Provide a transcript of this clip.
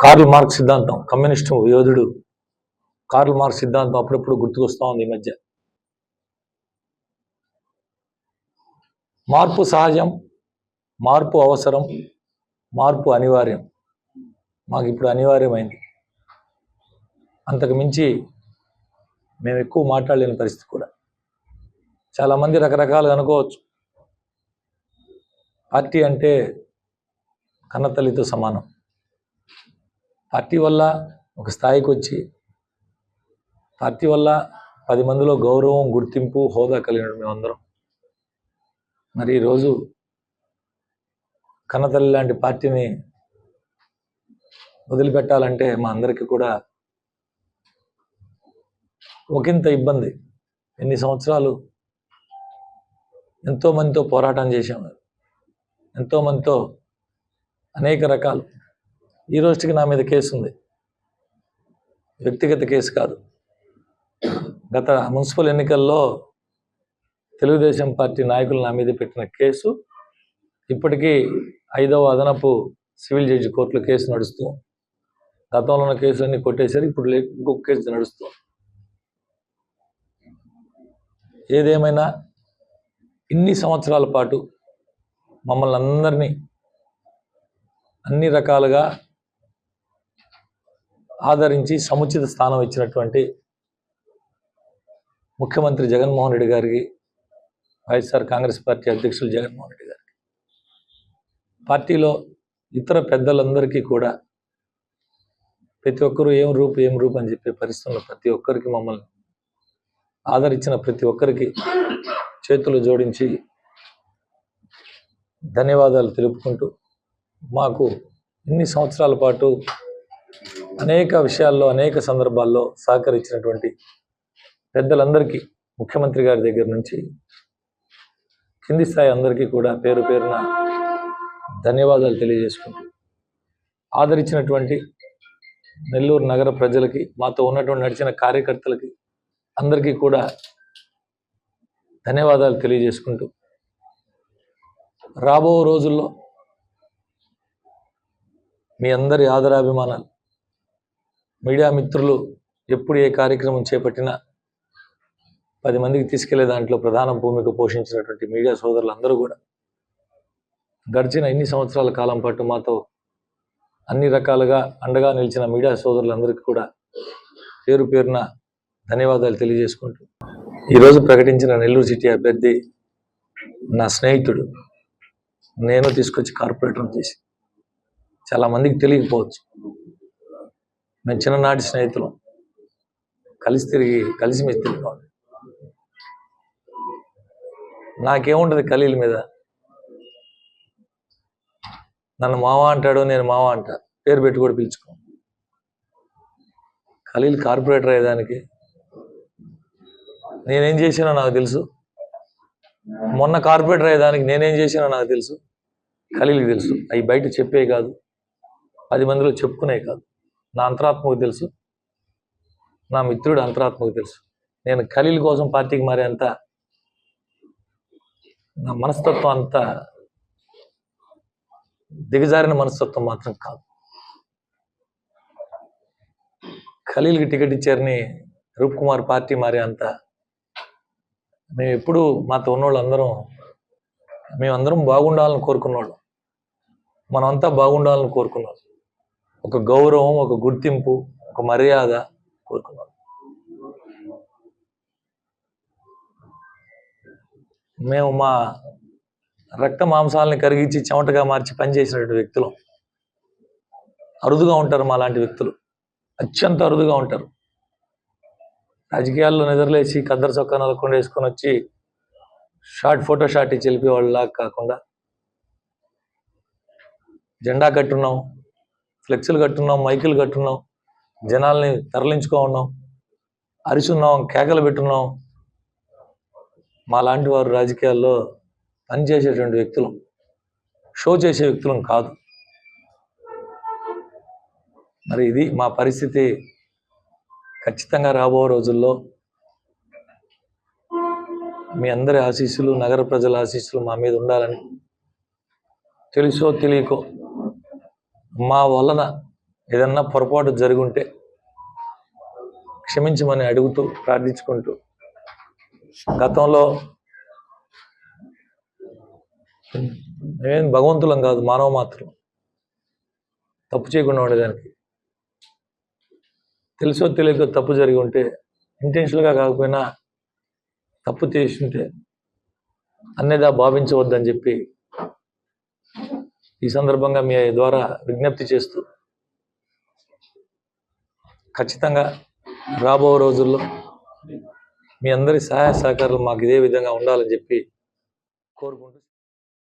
Curl Marx సిద్ధాంతం communist యోధుడు Karl Marx సిద్ధాంతం అప్పుడప్పుడు గుర్తుకొస్తా ఉంది ఈ మధ్య. మార్పు సహజం మార్పు అవసరం మార్పు అనివార్యం. మాకు ఇప్పుడు అనివార్యమైంది. అంతకు మించి మేము ఎక్కువ మాట్లాడలేని పరిస్థితి కూడా. చాలామంది రకరకాలుగా అనుకోవచ్చు. పార్టీ అంటే కన్నతల్లితో సమానం. పార్టీ వల్ల ఒక స్థాయికి వచ్చి పార్టీ వల్ల పది మందిలో గౌరవం గుర్తింపు హోదా కలిగిన మేమందరం. మరి ఈరోజు కన్నతల్లి లాంటి పార్టీని వదిలిపెట్టాలంటే మా అందరికీ కూడా ఒకంత ఇబ్బంది. ఎన్ని సంవత్సరాలు ఎంతో మందితో పోరాటం చేశాము ఎంతోమందితో అనేక రకాలు. ఈ రోజుకి నా మీద కేసు ఉంది. వ్యక్తిగత కేసు కాదు. గత మున్సిపల్ ఎన్నికల్లో తెలుగుదేశం పార్టీ నాయకులు నా మీద పెట్టిన కేసు ఇప్పటికీ ఐదవ అదనపు సివిల్ జడ్జి కోర్టులో కేసు నడుస్తూ గతంలో ఉన్న కేసులన్నీ కొట్టేశారు ఇప్పుడు ఇంకొక కేసు నడుస్తూ. ఏదేమైనా ఇన్ని సంవత్సరాల పాటు మమ్మల్ని అందరినీ అన్ని రకాలుగా ఆదరించి సముచిత స్థానం ఇచ్చినటువంటి ముఖ్యమంత్రి జగన్మోహన్ రెడ్డి గారికి వైఎస్ఆర్ కాంగ్రెస్ పార్టీ అధ్యక్షులు జగన్మోహన్ రెడ్డి గారికి పార్టీలో ఇతర పెద్దలందరికీ కూడా ప్రతి ఒక్కరూ ఏం రూపు ఏం రూపు అని చెప్పే పరిస్థితుల్లో ప్రతి ఒక్కరికి మమ్మల్ని ఆదరించిన ప్రతి ఒక్కరికి చేతులు జోడించి ధన్యవాదాలు తెలుపుకుంటూ మాకు ఇన్ని సంవత్సరాల పాటు అనేక విషయాల్లో అనేక సందర్భాల్లో సహకరించినటువంటి పెద్దలందరికీ ముఖ్యమంత్రి గారి దగ్గర నుంచి కింది స్థాయి అందరికీ కూడా పేరు పేరున ధన్యవాదాలు తెలియజేసుకుంటూ ఆదరించినటువంటి నెల్లూరు నగర ప్రజలకి మాతో ఉన్నటువంటి నడిచిన కార్యకర్తలకి అందరికీ కూడా ధన్యవాదాలు తెలియజేసుకుంటూ రాబో రోజుల్లో మీ అందరి ఆదరాభిమానాలు మీడియా మిత్రులు ఎప్పుడు ఏ కార్యక్రమం చేపట్టినా పది మందికి తీసుకెళ్ళే దాంట్లో ప్రధాన భూమిక పోషించినటువంటి మీడియా సోదరులందరూ కూడా గడిచిన ఇన్ని సంవత్సరాల కాలం పాటు మాతో అన్ని రకాలుగా అండగా నిలిచిన మీడియా సోదరులందరికీ కూడా పేరు పేరున ధన్యవాదాలు తెలియజేసుకుంటూ ఈరోజు ప్రకటించిన నెల్లూరు సిటీ అభ్యర్థి నా స్నేహితుడు నేను తీసుకొచ్చి కార్పొరేటర్ చేసి. చాలా మందికి తెలియకపోవచ్చు. మేము చిన్ననాటి స్నేహితులు. కలిసి తిరిగి కలిసి మెలిసి తిరిగాం నాకేముంటుంది ఖలీల్ మీద. నన్ను మావ అంటాడు నేను మావ అంటా. పేరు పెట్టి కూడా పిలుచుకో ఖలీల్ కార్పొరేటర్ అయ్యేదానికి నేనేం చేశానో నాకు తెలుసు. మొన్న కార్పొరేటర్ అయ్యేదానికి నేనేం చేసినా నాకు తెలుసు. ఖలీలకి తెలుసు. అవి బయట చెప్పే కాదు. పది మందిలో చెప్పుకునే కాదు. నా అంతరాత్మకు తెలుసు. నా మిత్రుడు అంతరాత్మకు తెలుసు. నేను ఖలీల్ కోసం పార్టీకి మారే అంత నా మనస్తత్వం అంత దిగజారిన మనస్తత్వం మాత్రం కాదు. ఖలీల్కి టికెట్ ఇచ్చారని రూప్ కుమార్ పార్టీ మారే అంత మేము ఎప్పుడు మాతో ఉన్నోళ్ళు అందరం మేమందరం బాగుండాలని కోరుకున్నోళ్ళం. మనమంతా బాగుండాలని కోరుకున్నాం ఒక గౌరవం ఒక గుర్తింపు ఒక మర్యాద కోరుకున్నాం మేము మా రక్త మాంసాలని కరిగించి చెమటగా మార్చి పనిచేసినటువంటి వ్యక్తులు. అరుదుగా ఉంటారు మా లాంటి వ్యక్తులు. అత్యంత అరుదుగా ఉంటారు. రాజకీయాల్లో నిద్రలేసి కద్దరు చొక్కా నలకుండా వేసుకొని వచ్చి షార్ట్ ఫోటో షాట్ ఇచ్చి వెళ్ళిపోయేవాళ్ళలా కాకుండా జెండా కట్టున్నాం ఫ్లెక్సులు కట్టున్నాం మైకులు కట్టున్నాం జనాల్ని తరలించుకో ఉన్నాం అరిచున్నాం కేకలు పెట్టున్నాం. మా లాంటి వారు రాజకీయాల్లో పనిచేసేటువంటి వ్యక్తులు షో చేసే వ్యక్తులం కాదు. మరి ఇది మా పరిస్థితి. ఖచ్చితంగా రాబో రోజుల్లో మీ అందరి ఆశీస్సులు నగర ప్రజల ఆశీస్సులు మా మీద ఉండాలని తెలుసో తెలియకో మా వలన ఏదన్నా పొరపాటు జరుగుంటే క్షమించమని అడుగుతూ ప్రార్థించుకుంటూ గతంలో మేమేం భగవంతులం కాదు మానవ మాత్రం తప్పు చేయకుండా ఉండేదానికి తెలుసో తెలియక తప్పు జరిగి ఉంటే ఇంటెన్షన్గా కాకపోయినా తప్పు చేసింటే ఉంటే అన్నేదా భావించవద్దని చెప్పి ఈ సందర్భంగా మీ ద్వారా విజ్ఞప్తి చేస్తూ ఖచ్చితంగా రాబో రోజుల్లో మీ అందరి సహాయ సహకారాలు మాకు ఇదే విధంగా ఉండాలని చెప్పి కోరుకుంటూ